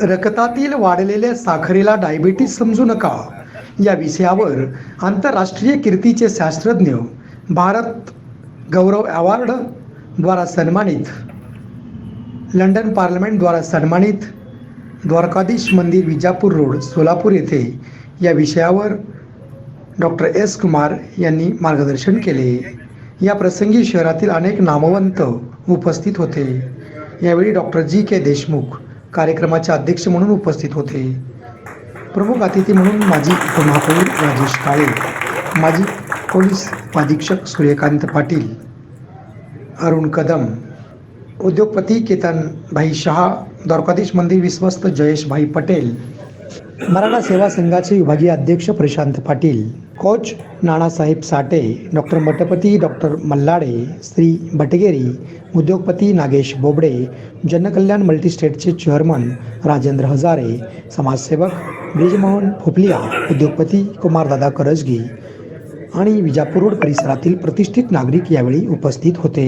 रक्तातील वाढलेल्या साखरेला डायबिटीस समजू नका. या विषयावर आंतरराष्ट्रीय कीर्तीचे शास्त्रज्ञ भारत गौरव अवॉर्ड द्वारा सन्मानित लंडन पार्लमेंटद्वारा सन्मानित द्वारकाधीश मंदिर विजापूर रोड सोलापूर येथे या विषयावर डॉक्टर एस. कुमार यांनी मार्गदर्शन केले. या प्रसंगी शहरातील अनेक नामवंत उपस्थित होते. यावेळी डॉक्टर जी. के. देशमुख कार्यक्रमाचे अध्यक्ष म्हणून उपस्थित होते. प्रमुख अतिथी म्हणून माजी उपमहापौर राजेश काळे माजी पोलीस अधीक्षक सूर्यकांत पाटील अरुण कदम उद्योगपती केतनभाई शहा द्वारकाधीश मंदिर विश्वस्त जयेशभाई पटेल मराठा सेवा संघाचे विभागीय अध्यक्ष Prashant Patil coach Nanasaheb Sathe doctor Mathpati doctor Mallade Shri Batgeri उद्योगपती नागेश बोबडे जनकल्याण मल्टीस्टेटचे चेअरमन राजेंद्र हजारे समाजसेवक ब्रिजमोहन फोपलिया उद्योगपती कुमारदादा करजगी आणि विजापूर रोड परिसरातील प्रतिष्ठित नागरिक यावेळी उपस्थित होते.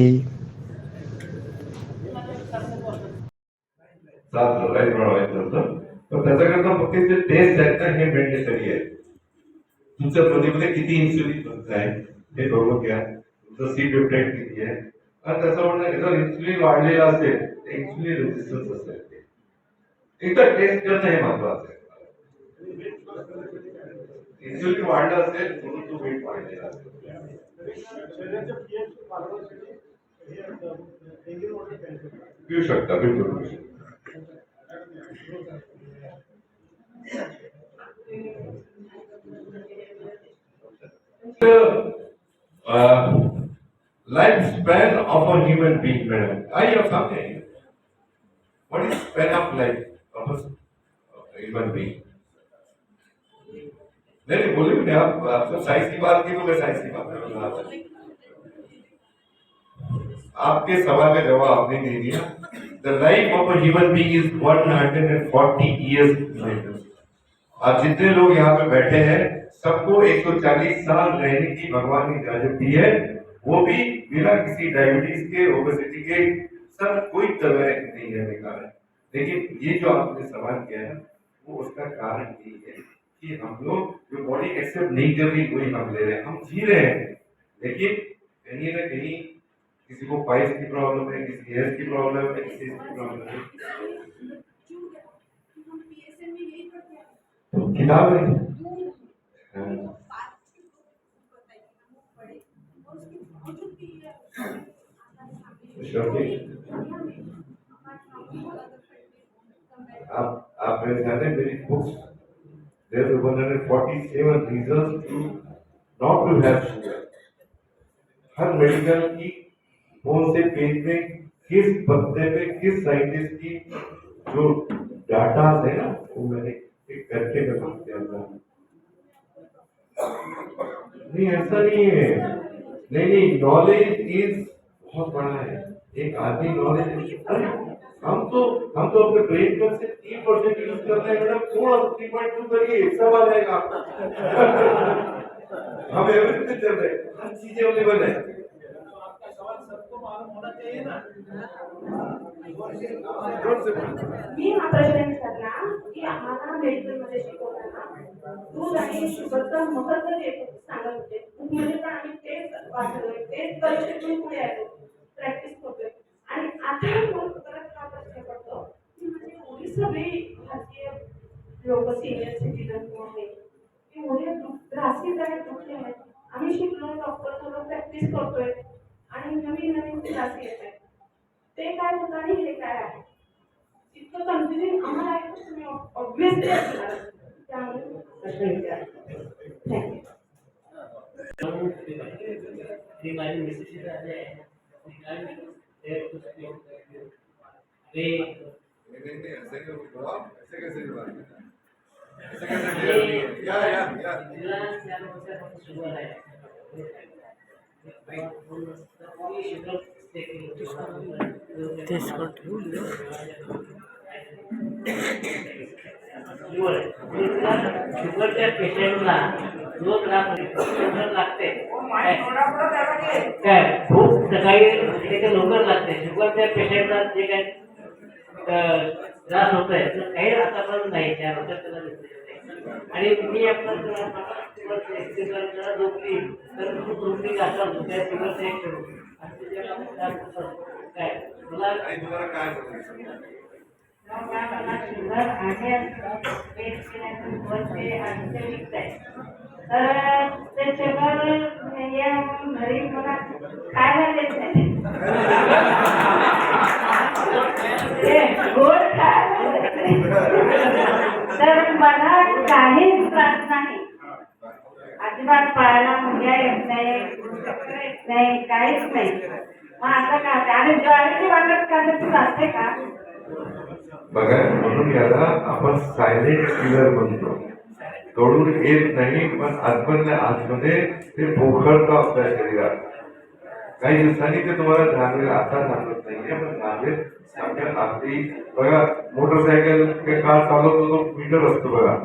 सात होतं पण त्याच्याकरता फक्त जे टेस्ट आहेत ना हे। मॅन्डेटरी आहे तुमच्या बॉडीमध्ये किती इन्सुलिन बनत हे? बघून घ्या तुमचं सी डिफ्रेक्ट किती आहे त्याचं म्हणणं जर इन्सुलिन वाढलेलं असेल तर असेल ते एकदा टेस्ट करणं हे महत्वाचं आहे इन्सुलिन वाढलं असेल म्हणून तो वेट वाढलेला असेल पिऊ शकता, बिलकुल पिऊ शकता। Life span of a human being madam I have something what is span of life of a human नहीं नहीं, बोलिए मैं आप तो आपको साइज़ की बात की तो मैं साइज़ की बात कर रहा आपके सवाल का जवाब आपने दे दिया। The life of a human being is 140 years madam आप जितने लोग यहाँ पे बैठे हैं, सबको 140 साल रहने की भगवान ने इजाज़त दी है। वो भी बिना किसी डायबिटीज़ के ओबेसिटी के सब कोई दवाई नहीं रहने का है। लेकिन ये जो आपने सवाल किया है, वो उसका कारण यही है कि हम लोग जो बॉडी एक्सेप्ट नहीं कर रही, वही हम ले रहे हैं। हम जी रहे हैं, लेकिन कहीं ना कहीं किसी को पाइस की प्रॉब्लम है, किसी हेल्थ की प्रॉब्लम है, किसी की प्रॉब्लम है। किताब है। आप आप मेरे मेरी books there are 147 reasons to not to have sugar her medical की कौन से पेज में किस पत्ते पे किस साइंटिस्ट की जो डाटा है ना, वो मैंने करके बता दिया नहीं, ऐसा नहीं है। नहीं नहीं नॉलेज इज़ बहुत बड़ा है। एक आदमी नॉलेज अरे, हम तो हम तो अपने ब्रेन पर से तीन परसेंट यूज़ कर रहे हैं, मैडम। थोड़ा थ्री पॉइंट टू करिए, एक सवाल आएगा हम एवरीथिंग चल रहे हैं। हर चीज़ें अवेलेबल है। मी हा प्रश्न विचारला की आम्हाला मेडिकलमध्ये शिकवताना दूध आणि शुगरचं महत्त्व सांगत होते म्हणजे पण आम्ही तेच वाचलोय तेच परीक्षेतून पुढे आलो प्रॅक्टिस करतोय. आणि आता मग परत हा प्रश्न पडतो की म्हणजे एवढी सगळी भारतीय लोक सिनियर सिटीजन आहे की एवढे त्रासिक आणि दुःखी आहेत. आम्ही शिकलो डॉक्टर थोडं प्रॅक्टिस करतोय. आणि नवीन नवीन त्रास येत आहेत. ते काय होतं आणि हे काय आहे? इतकं कन्फ्युजिंग आम्हाला आहे तुम्ही ऑब्विसली असणार. त्यामुळे प्रश्न विचार थँक्यू ती काय शुगरच्या पेशंटला दोन लाख लागते काय खूप सकाळी लवकर लागते शुगरच्या पेशंटला जे काय त्रास होतोय तर काही आतापर्यंत नाही त्या होत्या त्याला आणि मी आपलं झोपली तर खूप झोपली गाठला होतो त्या एक खेळू आणि तर घरी मला खायला देत नाही गोड तर मला काहीच त्रास नाही. अजिबात पाहायला मुंग्या येत नाही नाही काहीच नाही. मग आता का आणि ज्वारीची वाटत करायची असते का? बघा म्हणून याला आपण सायलेंट किलर म्हणतो. तोडून येत नाही पण आतमधल्या आतमध्ये ते पोखरतं आपल्या शरीरात. काही दिवसांनी ते तुम्हाला जाणवेल आता जाणवत नाहीये पण जाणवेल. आपल्या अगदी बघा मोटरसायकल किंवा कार चालवतो तो मीटर असतो बघा.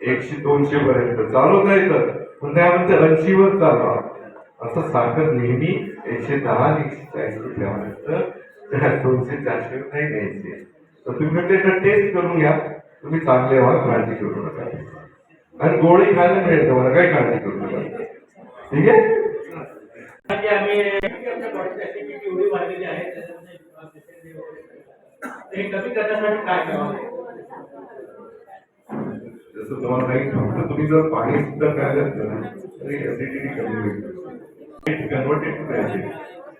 एकशे दोनशे पर्यंत. चालवता येतं. पण त्यामध्ये ऐंशी वर चालवा. असं साखर नेहमी एकशे दहा एकशे चाळीस त्या दोनशे चारशे नाही द्यायचे. तर तुम्ही फक्त टेस्ट करून घ्या. तुम्ही चांगले व्हा काळजी करू नका. आणि गोळी खायला मिळेल तुम्हाला काही काळजी करू नका. ठीक आहे? म्हणजे जसं तुम्हाला फक्त तुम्ही जर पाणी सुद्धा प्यायला तरी ऍसिडिटी कमी होईल. कन्वर्टेड टू ऍसिड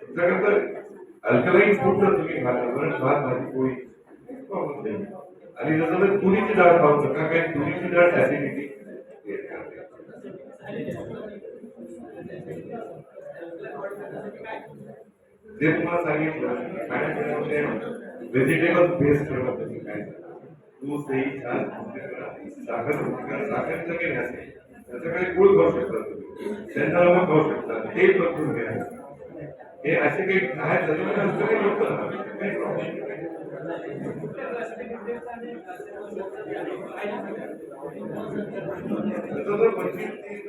तुमच्याकडे अल्कलाईन फ़ूड जर तुम्ही खाल्लं बरं भात भाजी पोळी problem नाही. आणि जसं तर तुरीची डाळ खाऊ नका कारण तुरीची डाळ ऍसिडिटी जे तुम्हाला सांगितलं खाण्यापिण्यामध्ये व्हेजिटेबल बेस्ड ठेवा तुम्ही काय दूध दही छान साखर साखर जगे घ्यायचे त्याच्याकडे गुळ खाऊ शकता तुम्ही शेंगदाणा खाऊ शकता. ते बघून घ्या. हे असे काही आहेत त्याच्यामध्ये काही लोक पंचवीस तीस